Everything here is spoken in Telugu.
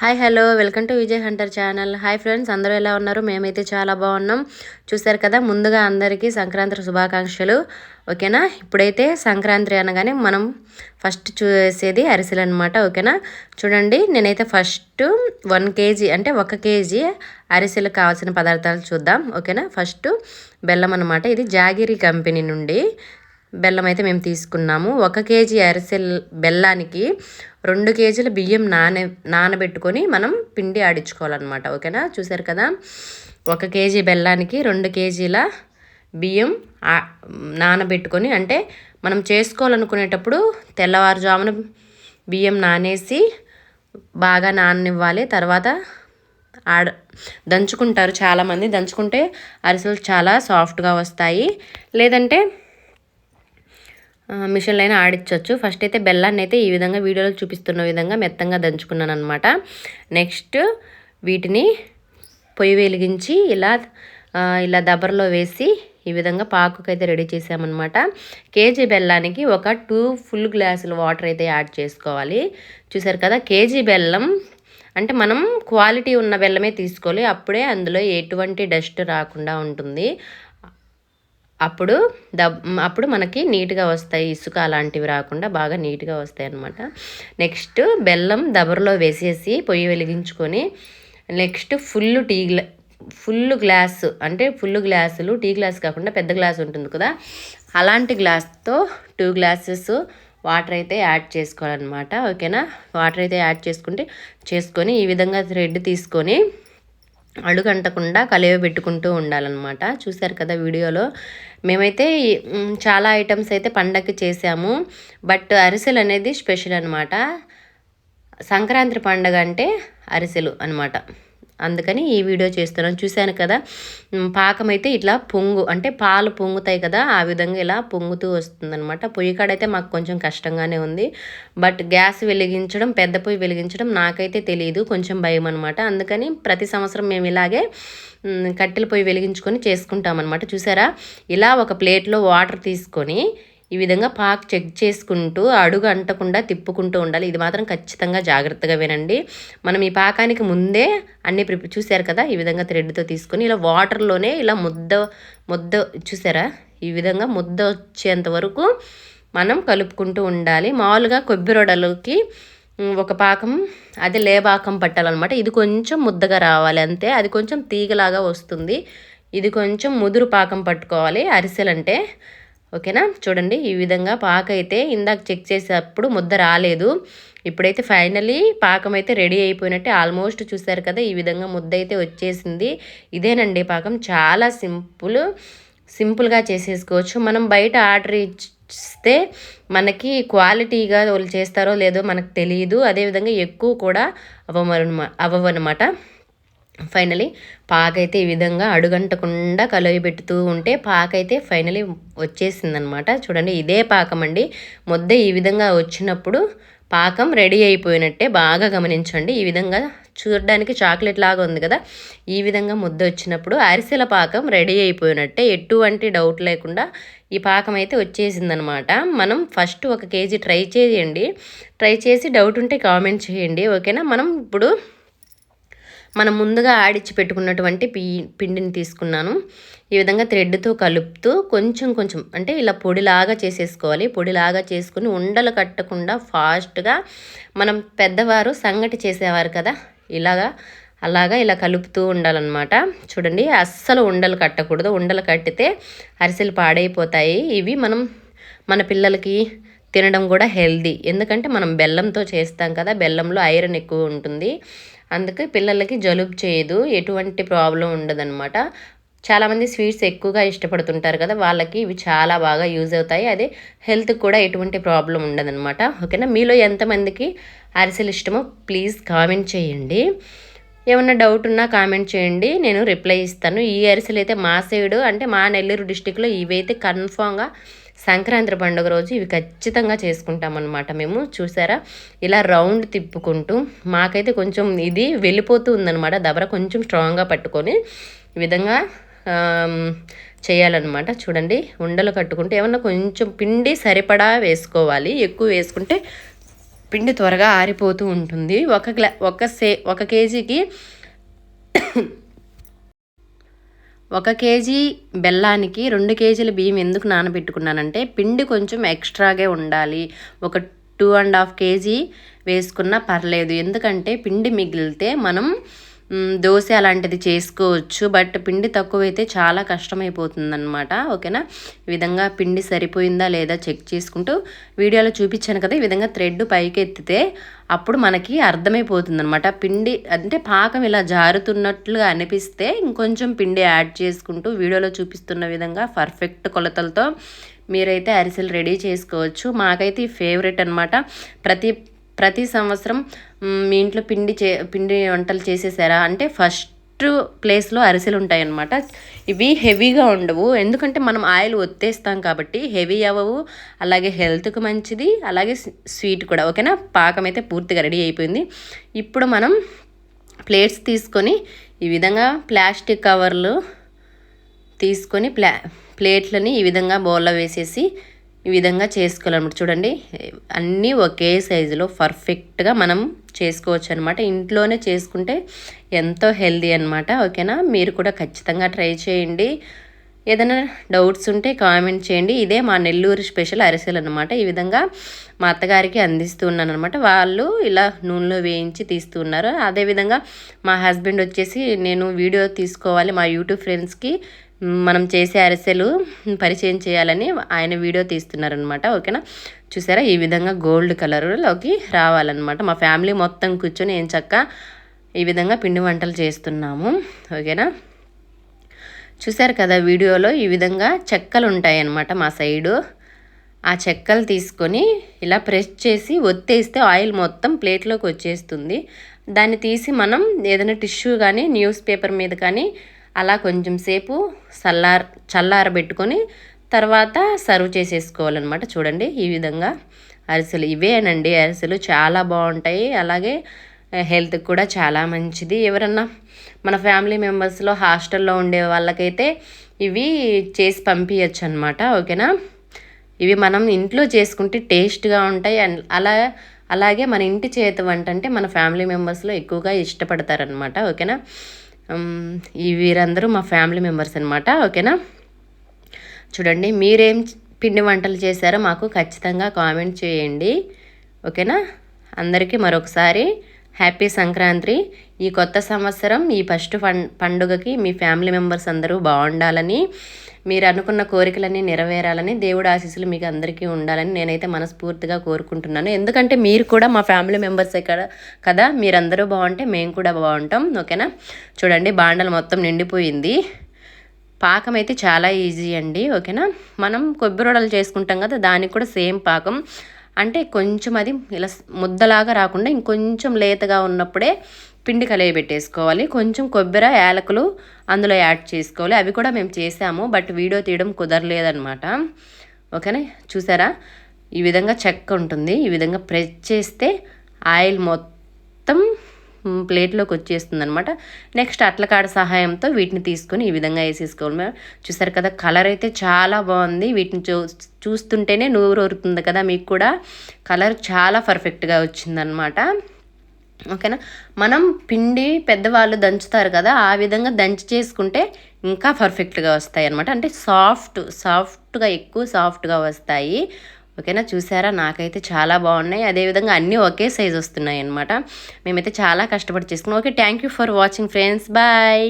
Hi hello. Welcome to Vijay Hunter channel. Hi friends. అందరూ ఎలా ఉన్నారు? మేమైతే చాలా బాగున్నాం. చూసారు కదా ముందుగా అందరికీ సంక్రాంతి శుభాకాంక్షలు. ఓకేనా? ఇప్పుడైతే సంక్రాంతి అనగానే మనం ఫస్ట్ చూసేది అరిసెలు అనమాట ఓకేనా? చూడండి నేనైతే ఫస్ట్ వన్ కేజీ అంటే ఒక కేజీ అరిసెలు కావాల్సిన పదార్థాలు చూద్దాం. ఓకేనా? ఫస్ట్ బెల్లం అనమాట ఇది జాగిరి కంపెనీ నుండి బెల్లం అయితే మేము తీసుకున్నాము. ఒక కేజీ అరిసెల్ బెల్లానికి రెండు కేజీల బియ్యం నాన నానబెట్టుకొని మనం పిండి ఆడించుకోవాలన్నమాట. ఓకేనా? చూసారు కదా? ఒక కేజీ బెల్లానికి రెండు కేజీల బియ్యం నానబెట్టుకొని అంటే మనం చేసుకోవాలనుకునేటప్పుడు తెల్లవారుజామున బియ్యం నానేసి బాగా నాననివ్వాలి. తర్వాత ఆడ దంచుకుంటారు చాలామంది. దంచుకుంటే అరిసెలు చాలా సాఫ్ట్గా వస్తాయి. లేదంటే మిషన్లో అయినా ఆడించవచ్చు ఫస్ట్ అయితే బెల్లాన్ని అయితే ఈ విధంగా వీడియోలో చూపిస్తున్న విధంగా మెత్తంగా దంచుకున్నాను అనమాట నెక్స్ట్ వీటిని పొయ్యి వెలిగించి ఇలా ఇలా దబర్లో వేసి ఈ విధంగా పాకుకైతే రెడీ చేసామన్నమాట. కేజీ బెల్లానికి ఒక టూ ఫుల్ గ్లాసులు వాటర్ అయితే యాడ్ చేసుకోవాలి. చూసారు కదా కేజీ బెల్లం అంటే మనం క్వాలిటీ ఉన్న బెల్లమే తీసుకోవాలి. అప్పుడే అందులో ఎటువంటి డస్ట్ రాకుండా ఉంటుంది. అప్పుడు దబ్ అప్పుడు మనకి నీట్గా వస్తాయి. ఇసుక అలాంటివి రాకుండా బాగా నీట్గా వస్తాయి అనమాట నెక్స్ట్ బెల్లం దబరలో వేసేసి పొయ్యి వెలిగించుకొని నెక్స్ట్ ఫుల్ టీ గ్లా ఫుల్ గ్లాస్ అంటే ఫుల్ గ్లాసులు టీ గ్లాస్ కాకుండా పెద్ద గ్లాస్ ఉంటుంది కదా అలాంటి గ్లాస్తో టూ గ్లాసెస్ వాటర్ అయితే యాడ్ చేసుకోవాలన్నమాట. ఓకేనా? వాటర్ అయితే యాడ్ చేసుకుంటే చేసుకొని ఈ విధంగా థ్రెడ్ తీసుకొని అడుగంటకుండా కలియ పెట్టుకుంటూ ఉండాలన్నమాట. చూశారు కదా వీడియోలో. మేమైతే చాలా ఐటమ్స్ అయితే పండగకి చేసాము. బట్ అరిసెలు అనేది స్పెషల్ అనమాట సంక్రాంతి పండగ అంటే అరిసెలు అనమాట అందుకని ఈ వీడియో చేస్తున్నాను. చూశాను కదా పాకం అయితే ఇట్లా పొంగు అంటే పాలు పొంగుతాయి కదా ఆ విధంగా ఇలా పొంగుతూ వస్తుందనమాట పొయ్యి కాడైతే మాకు కొంచెం కష్టంగానే ఉంది. బట్ గ్యాస్ వెలిగించడం పెద్ద పొయ్యి వెలిగించడం నాకైతే తెలియదు కొంచెం భయం అనమాట అందుకని ప్రతి సంవత్సరం మేము ఇలాగే కట్టెల పొయ్యి వెలిగించుకొని చేసుకుంటాం అనమాట చూసారా? ఇలా ఒక ప్లేట్లో వాటర్ తీసుకొని ఈ విధంగా పాక్ చెక్ చేసుకుంటూ అడుగు అంటకుండా తిప్పుకుంటూ ఉండాలి. ఇది మాత్రం ఖచ్చితంగా జాగ్రత్తగా వినండి. మనం ఈ పాకానికి ముందే అన్ని ప్రిపేర్ చూసారు కదా? ఈ విధంగా థ్రెడ్తో తీసుకొని ఇలా వాటర్లోనే ఇలా ముద్ద ముద్ద చూసారా ఈ విధంగా ముద్ద వచ్చేంత వరకు మనం కలుపుకుంటూ ఉండాలి. మామూలుగా కొబ్బరి ఒక పాకం అది లేపాకం పట్టాలన్నమాట. ఇది కొంచెం ముద్దగా రావాలి అంతే. అది కొంచెం తీగలాగా వస్తుంది. ఇది కొంచెం ముదురు పాకం పట్టుకోవాలి. అరిసెలంటే ఓకేనా? చూడండి ఈ విధంగా పాక అయితే ఇందాక చెక్ చేసేటప్పుడు ముద్ద రాలేదు. ఇప్పుడైతే ఫైనలీ పాకం అయితే రెడీ అయిపోయినట్టే ఆల్మోస్ట్ చూసారు కదా ఈ విధంగా ముద్ద అయితే వచ్చేసింది. ఇదేనండి పాకం చాలా సింపుల్ సింపుల్గా చేసేసుకోవచ్చు. మనం బయట ఆర్డర్ ఇస్తే మనకి క్వాలిటీగా వాళ్ళు చేస్తారో లేదో మనకు తెలియదు అదేవిధంగా ఎక్కువ కూడా అవ్వమనమాట అవ్వనమాట ఫైనలీ పాకైతే ఈ విధంగా అడుగంటకుండా కలవి పెడుతూ ఉంటే పాకైతే ఫైనలీ వచ్చేసిందనమాట చూడండి ఇదే పాకం అండి. ముద్ద ఈ విధంగా వచ్చినప్పుడు పాకం రెడీ అయిపోయినట్టే బాగా గమనించండి. ఈ విధంగా చూడడానికి చాక్లెట్ లాగా ఉంది కదా. ఈ విధంగా ముద్ద వచ్చినప్పుడు అరిసెల పాకం రెడీ అయిపోయినట్టే ఎటువంటి డౌట్ లేకుండా ఈ పాకం అయితే వచ్చేసిందనమాట మనం ఫస్ట్ ఒక కేజీ ట్రై చేయండి. ట్రై చేసి డౌట్ ఉంటే కామెంట్ చేయండి. ఓకేనా మనం ఇప్పుడు మనం ముందుగా ఆడిచ్చి పెట్టుకున్నటువంటి పి పిండిని తీసుకున్నాను. ఈ విధంగా థ్రెడ్తో కలుపుతూ కొంచెం కొంచెం అంటే ఇలా పొడిలాగా చేసేసుకోవాలి. పొడిలాగా చేసుకుని ఉండలు కట్టకుండా ఫాస్ట్గా మనం పెద్దవారు సంగటి చేసేవారు కదా ఇలాగా అలాగా ఇలా కలుపుతూ ఉండాలన్నమాట. చూడండి అస్సలు ఉండలు కట్టకూడదు. ఉండలు కట్టితే అరిసెలు పాడైపోతాయి. ఇవి మనం మన పిల్లలకి తినడం కూడా హెల్దీ. ఎందుకంటే మనం బెల్లంతో చేస్తాం కదా బెల్లంలో ఐరన్ ఎక్కువ ఉంటుంది. అందుకే పిల్లలకి జలుబు చేయదు ఎటువంటి ప్రాబ్లం ఉండదన్నమాట. చాలామంది స్వీట్స్ ఎక్కువగా ఇష్టపడుతుంటారు కదా వాళ్ళకి ఇవి చాలా బాగా యూజ్ అవుతాయి. అదే హెల్త్కి కూడా ఎటువంటి ప్రాబ్లం ఉండదన్నమాట. ఓకేనా? మీలో ఎంతమందికి అరిసెలు ఇష్టమో ప్లీజ్ కామెంట్ చేయండి. ఏమన్నా డౌట్ ఉన్నా కామెంట్ చేయండి. నేను రిప్లై ఇస్తాను. ఈ అరిసెలు అయితే మా సైడు అంటే మా నెల్లూరు డిస్టిక్లో ఇవైతే కన్ఫామ్గా సంక్రాంతి పండుగ రోజు ఇవి ఖచ్చితంగా చేసుకుంటామన్నమాట మేము. చూసారా? ఇలా రౌండ్ తిప్పుకుంటూ మాకైతే కొంచెం ఇది వెళ్ళిపోతూ ఉందన్నమాట. దబర కొంచెం స్ట్రాంగ్గా పట్టుకొని ఈ విధంగా చేయాలన్నమాట. చూడండి ఉండలు కట్టుకుంటే ఏమన్నా కొంచెం పిండి సరిపడా వేసుకోవాలి. ఎక్కువ వేసుకుంటే పిండి త్వరగా ఆరిపోతూ ఉంటుంది. ఒక గ్లా ఒక సే ఒక కేజీకి ఒక కేజీ బెల్లానికి రెండు కేజీల బియ్యం ఎందుకు నానబెట్టుకున్నానంటే పిండి కొంచెం ఎక్స్ట్రాగే ఉండాలి. ఒక టూ అండ్ హాఫ్ కేజీ వేసుకున్నా పర్లేదు. ఎందుకంటే పిండి మిగిలితే మనం దోశ అలాంటిది చేసుకోవచ్చు బట్ పిండి తక్కువైతే చాలా కష్టమైపోతుందన్నమాట. ఓకేనా? ఈ విధంగా పిండి సరిపోయిందా లేదా చెక్ చేసుకుంటూ వీడియోలో చూపించాను కదా ఈ విధంగా థ్రెడ్ పైకి ఎత్తితే అప్పుడు మనకి అర్థమైపోతుంది అనమాట పిండి అంటే పాకం ఇలా జారుతున్నట్లుగా అనిపిస్తే ఇంకొంచెం పిండి యాడ్ చేసుకుంటూ వీడియోలో చూపిస్తున్న విధంగా పర్ఫెక్ట్ కొలతలతో మీరైతే అరిసెలు రెడీ చేసుకోవచ్చు. మాకైతే ఫేవరెట్ అనమాట ప్రతి ప్రతి సంవత్సరం మీ ఇంట్లో పిండి చే పిండి వంటలు చేసేసారా? అంటే ఫస్ట్ ప్లేస్లో అరిసెలు ఉంటాయన్నమాట. ఇవి హెవీగా ఉండవు. ఎందుకంటే మనం ఆయిల్ ఒత్తేస్తాం కాబట్టి హెవీ అవ్వవు. అలాగే హెల్త్కి మంచిది. అలాగే స్వీట్ కూడా. ఓకేనా? పాకం అయితే పూర్తిగా రెడీ అయిపోయింది. ఇప్పుడు మనం ప్లేట్స్ తీసుకొని ఈ విధంగా ప్లాస్టిక్ కవర్లు తీసుకొని ప్లా ప్లేట్లని ఈ విధంగా బౌల్లో వేసేసి ఈ విధంగా చేసుకోవాలన్నమాట. చూడండి అన్నీ ఒకే సైజులో పర్ఫెక్ట్గా మనం చేసుకోవచ్చు అనమాట ఇంట్లోనే చేసుకుంటే ఎంతో హెల్దీ అనమాట ఓకేనా? మీరు కూడా ఖచ్చితంగా ట్రై చేయండి. ఏదైనా డౌట్స్ ఉంటే కామెంట్ చేయండి. ఇదే మా నెల్లూరు స్పెషల్ అరిసెలు అనమాట ఈ విధంగా మా అత్తగారికి అందిస్తూ ఉన్నాను అనమాట వాళ్ళు ఇలా నూనెలో వేయించి తీస్తూ ఉన్నారు. అదేవిధంగా మా హస్బెండ్ వచ్చేసి నేను వీడియో తీసుకోవాలి మా యూట్యూబ్ ఫ్రెండ్స్కి. మనం చేసే అరిసెలు పరిచయం చేయాలని ఆయన వీడియో తీస్తున్నారనమాట ఓకేనా? చూసారా? ఈ విధంగా గోల్డ్ కలర్లోకి రావాలన్నమాట. మా ఫ్యామిలీ మొత్తం కూర్చొని ఏం చక్క ఈ విధంగా పిండి వంటలు చేస్తున్నాము ఓకేనా? చూసారు కదా వీడియోలో ఈ విధంగా చెక్కలు ఉంటాయి అన్నమాట మా సైడు. ఆ చెక్కలు తీసుకొని ఇలా ప్రెస్ చేసి ఒత్తేస్తే ఆయిల్ మొత్తం ప్లేట్లోకి వచ్చేస్తుంది. దాన్ని తీసి మనం ఏదైనా టిష్యూ కానీ న్యూస్ పేపర్ మీద కానీ అలా కొంచెం సేపు చల్లార చల్లారబెట్టుకొని తర్వాత సర్వ్ చేసేసుకోవాలన్నమాట. చూడండి ఈ విధంగా అరిసెలు ఇవేనండి అరిసెలు చాలా బాగుంటాయి. అలాగే హెల్త్కి కూడా చాలా మంచిది. ఎవరన్నా మన ఫ్యామిలీ మెంబర్స్లో హాస్టల్లో ఉండే వాళ్ళకైతే ఇవి చేసి పంపించచ్చు అనమాట ఓకేనా? ఇవి మనం ఇంట్లో చేసుకుంటే టేస్ట్గా ఉంటాయి. అండ్ అలా అలాగే మన ఇంటి చేతి వంట అంటే మన ఫ్యామిలీ మెంబర్స్లో ఎక్కువగా ఇష్టపడతారనమాట ఓకేనా? ఈ వీరందరూ మా ఫ్యామిలీ మెంబర్స్ అనమాట ఓకేనా? చూడండి మీరేం పిండి వంటలు చేశారో మాకు ఖచ్చితంగా కామెంట్ చేయండి ఓకేనా? అందరికీ మరొకసారి హ్యాపీ సంక్రాంతి. ఈ కొత్త సంవత్సరం ఈ ఫస్ట్ పండుగకి మీ ఫ్యామిలీ మెంబర్స్ అందరూ బాగుండాలని మీరు అనుకున్న కోరికలన్నీ నెరవేరాలని దేవుడు ఆశీస్సులు మీకు అందరికీ ఉండాలని నేనైతే మనస్ఫూర్తిగా కోరుకుంటున్నాను. ఎందుకంటే మీరు కూడా మా ఫ్యామిలీ మెంబర్స్ కదా కదా మీరందరూ బాగుంటే మేము కూడా బాగుంటాం ఓకేనా? చూడండి బాండలు మొత్తం నిండిపోయింది. పాకం అయితే చాలా ఈజీ అండి ఓకేనా? మనం కొబ్బరి వడలు చేసుకుంటాం కదా దానికి కూడా సేమ్ పాకం. అంటే కొంచెం అది ఇలా ముద్దలాగా రాకుండా ఇంకొంచెం లేతగా ఉన్నప్పుడే పిండి కలిగి పెట్టేసుకోవాలి. కొంచెం కొబ్బరి యాలకులు అందులో యాడ్ చేసుకోవాలి. అవి కూడా మేము చేసాము బట్ వీడియో తీయడం కుదరలేదనమాట ఓకేనా? చూసారా? ఈ విధంగా చెక్క ఉంటుంది. ఈ విధంగా ప్రెస్ చేస్తే ఆయిల్ మొత్తం ప్లేట్లోకి వచ్చేస్తుంది అనమాట నెక్స్ట్ అట్లకాడ సహాయంతో వీటిని తీసుకొని ఈ విధంగా వేసేసుకోవాలి చూసారు కదా కలర్ అయితే చాలా బాగుంది. వీటిని చూ చూస్తుంటేనే నూరు ఊరుతుంది కదా మీకు కూడా. కలర్ చాలా పర్ఫెక్ట్గా వచ్చిందనమాట ఓకేనా? మనం పిండి పెద్దవాళ్ళు దంచుతారు కదా ఆ విధంగా దంచి చేసుకుంటే ఇంకా పర్ఫెక్ట్గా వస్తాయి అనమాట అంటే సాఫ్ట్ సాఫ్ట్గా ఎక్కువ సాఫ్ట్గా వస్తాయి. ఓకేనా? చూసారా? నాకైతే చాలా బాగున్నాయి. అదేవిధంగా అన్నీ ఒకే సైజ్ వస్తున్నాయి అనమాట మేమైతే చాలా కష్టపడి చేసుకున్నాం. Okay thank you for watching friends. Bye.